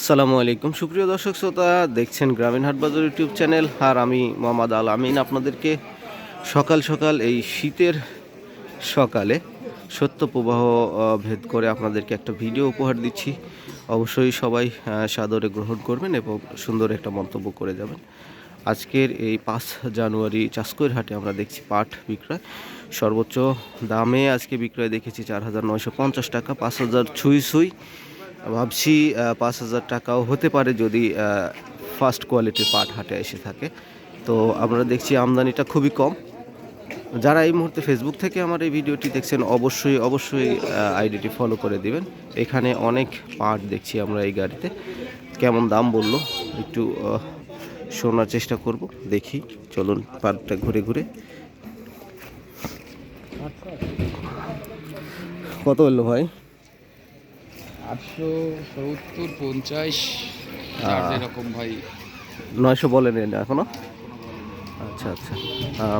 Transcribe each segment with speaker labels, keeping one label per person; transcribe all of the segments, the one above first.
Speaker 1: আসসালামু আলাইকুম। সুপ্রিয় দর্শক শ্রোতা, দেখছেন গ্রামীণ হাটবাজার ইউটিউব চ্যানেল। আর আমি মোহাম্মদ আল আমিন। আপনাদেরকে সকাল সকাল এই শীতের সকালে সত্য প্রবাহ ভেদ করে আপনাদেরকে একটা ভিডিও উপহার দিচ্ছি। অবশ্যই সবাই সাদরে গ্রহণ করবেন এবং সুন্দর একটা মন্তব্য করে যাবেন। আজকের এই পাঁচ জানুয়ারি চাষকৈর হাটে আমরা দেখছি পাট বিক্রয়। সর্বোচ্চ দামে আজকে বিক্রয় দেখেছি চার হাজার নয়শো পঞ্চাশ টাকা, পাঁচ হাজার ছুঁই ছুঁই। ভাবছি পাঁচ হাজার টাকাও হতে পারে যদি ফার্স্ট কোয়ালিটির পাট হাটে এসে থাকে। তো আমরা দেখছি আমদানিটা খুবই কম। যারা এই মুহূর্তে ফেসবুক থেকে আমার এই ভিডিওটি দেখছেন, অবশ্যই অবশ্যই আইডিটি ফলো করে দিবেন। এখানে অনেক পাট দেখছি আমরা এই গাড়িতে। কেমন দাম বলল? একটু শোনার চেষ্টা করব, দেখি। চলুন, পাটটা ঘুরে ঘুরে। কত বলল ভাই?
Speaker 2: আটশো সত্তর পঞ্চাশ যার যেরকম ভাই।
Speaker 1: নয়শো বলেন এখনও? আচ্ছা আচ্ছা।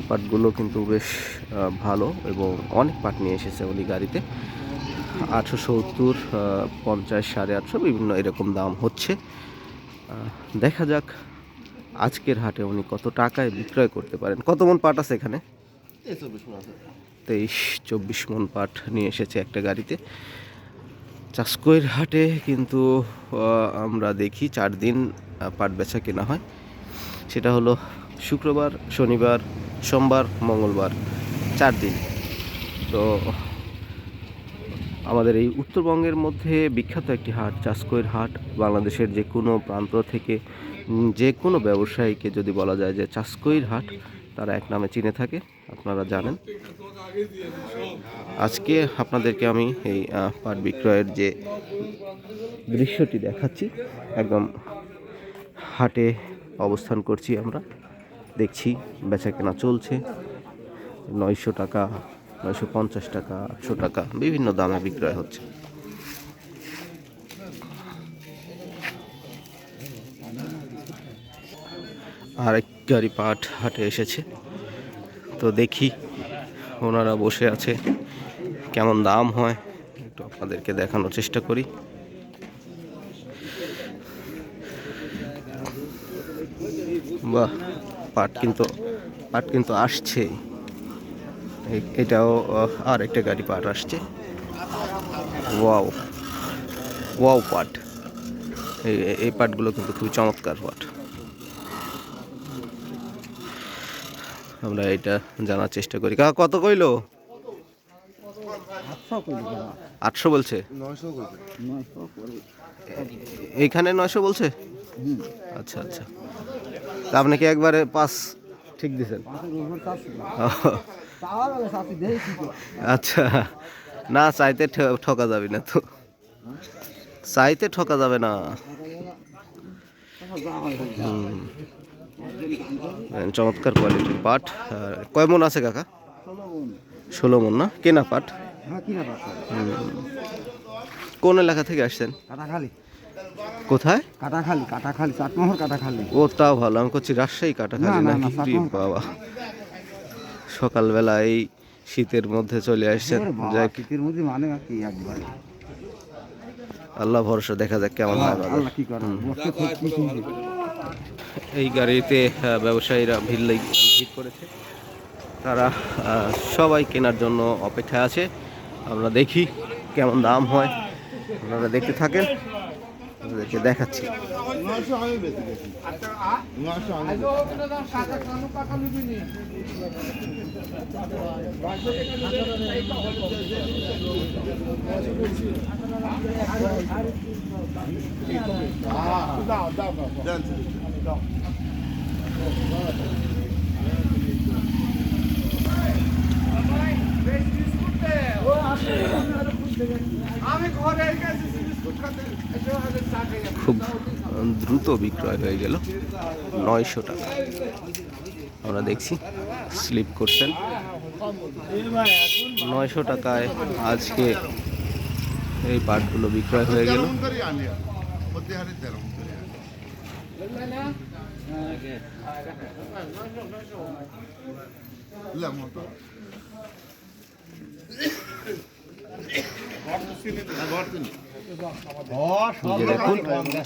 Speaker 1: পাটগুলো কিন্তু বেশ ভালো এবং অনেক পাট নিয়ে এসেছে উনি গাড়িতে। আটশো সত্তর পঞ্চাশ সাড়ে আটশো বিভিন্ন এরকম দাম হচ্ছে। দেখা যাক আজকের হাটে উনি কত টাকায় বিক্রয় করতে পারেন। কত মন পাট আছে এখানে? তেইশ চব্বিশ মন পাট নিয়ে এসেছে একটা গাড়িতে। চাষকৈর হাটে কিন্তু আমরা দেখি চার দিন পাট বেচা কেনা হয়। সেটা হলো শুক্রবার, শনিবার, সোমবার, মঙ্গলবার, চার দিন। তো আমাদের এই উত্তরবঙ্গের মধ্যে বিখ্যাত একটি হাট চাষকৈর হাট, বাংলাদেশের যে কোনো প্রান্ত থেকে যে কোনো ব্যবসায়ীকে যদি বলা যায় যে চাষকৈর হাট তারা এক নামে চিনে থাকে, আপনারা জানেন। আজকে আপনাদেরকে আমি এই পাট বিক্রয়ের যে দৃশ্যটি দেখাচ্ছি, একদম হাটে অবস্থান করছি আমরা। দেখছি বেচা কেনা চলছে, নয়শো টাকা, নয়শো পঞ্চাশ টাকা আটশো টাকা, বিভিন্ন দামে বিক্রয় হচ্ছে। আরেক গাড়ি পাট হাটে এসেছে। তো দেখি ওনারা বসে আছে, কেমন দাম হয়, একটু আপনাদেরকে দেখানোর চেষ্টা করি। বাহ, পাট কিন্তু পাট কিন্তু আসছে। এটাও আর একটা গাড়ি পাট আসছে। ওয়াও ওয়াও পাট। এই এই পাটগুলো কিন্তু খুবই চমৎকার পাট। আমরা এটা জানার চেষ্টা করি। কাকা, কত কইলো? আটশো বলছে। এইখানে নয়শো বলছে? আচ্ছা আচ্ছা। তা আপনি কি একবারে পাস ঠিক দিছেন। আচ্ছা। না, চাইতে ঠকা যাবে না তো। চাইতে ঠকা যাবে না। হুম। চমৎকার কোয়ালিটির পাট। কয় মন আছে কাকা? ষোলো মন না? কেনা পাট? কোন এলাকা থেকে আসছেন?
Speaker 3: কাটাখালি।
Speaker 1: কোথায়?
Speaker 3: কাটাখালি কাটাখালি চাটমোহর কাটাখালি।
Speaker 1: ও তাও ভালো। আমি করছি রাজশাহী কাটাখালি নাকি? বাবা। সকালবেলা এই শীতের মধ্যে চলে আসছেন। যাক।
Speaker 3: শীতের মধ্যে মানে কি একবার।
Speaker 1: আল্লাহ ভরসা দেখা যাক কেমন হয়
Speaker 3: আল্লাহ কি করে
Speaker 1: এই গাড়িতে ব্যবসায়ীরা ভিড় ভিড় করেছে তারা সবাই কেনার জন্য অপেক্ষায় আছে আমরা দেখি কেমন দাম হয় আপনারা দেখতে থাকেন আপনাদেরকে দেখাচ্ছি খুব দ্রুত বিক্রয় হয়ে গেল নয়শো টাকা। আমরা দেখছি স্লিপ করছেন। নয়শো টাকায় আজকে এই পাটগুলো বিক্রয় হয়ে গেল।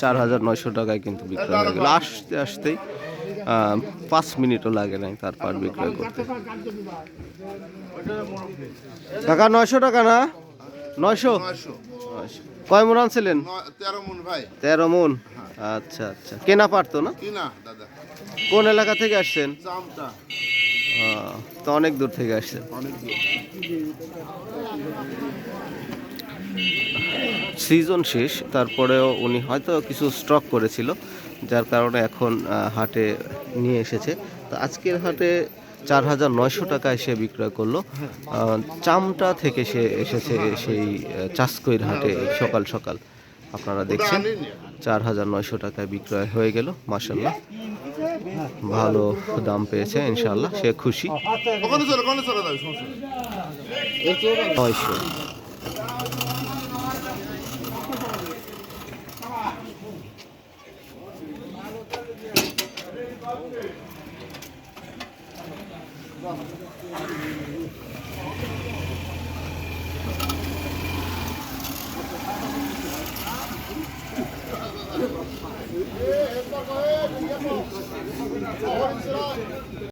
Speaker 1: চার হাজার নয়শো টাকায় কিন্তু বিক্রয় হয়ে গেল আসতে আসতেই পাঁচ মিনিটও লাগে নাই তার পার বিক্রয় করতে টাকা নয়শো টাকা না? নয়শো। কয় মন আনছিলেন?
Speaker 4: তেরো মন ভাই।
Speaker 1: তেরো মন? আচ্ছা আচ্ছা। কেনা পারতো না?
Speaker 4: দাদা?
Speaker 1: কোন এলাকা থেকে আসছেন? তো অনেক দূর থেকে আসছেন। সিজন শেষ তারপরেও উনি হয়তো কিছু স্টক করেছিল যার কারণে এখন হাটে নিয়ে এসেছে। তো আজকের হাটে চার হাজার নয়শো টাকায় সে বিক্রয় করল। চামটা থেকে সে এসেছে সেই চাষকইর হাটে সকাল সকাল। আপনারা দেখছেন চার হাজার নয়শো টাকায় বিক্রয় হয়ে গেল মাসাল্লাহ ভালো দাম পেয়েছে ইনশাল্লাহ সে খুশি। নয়শো।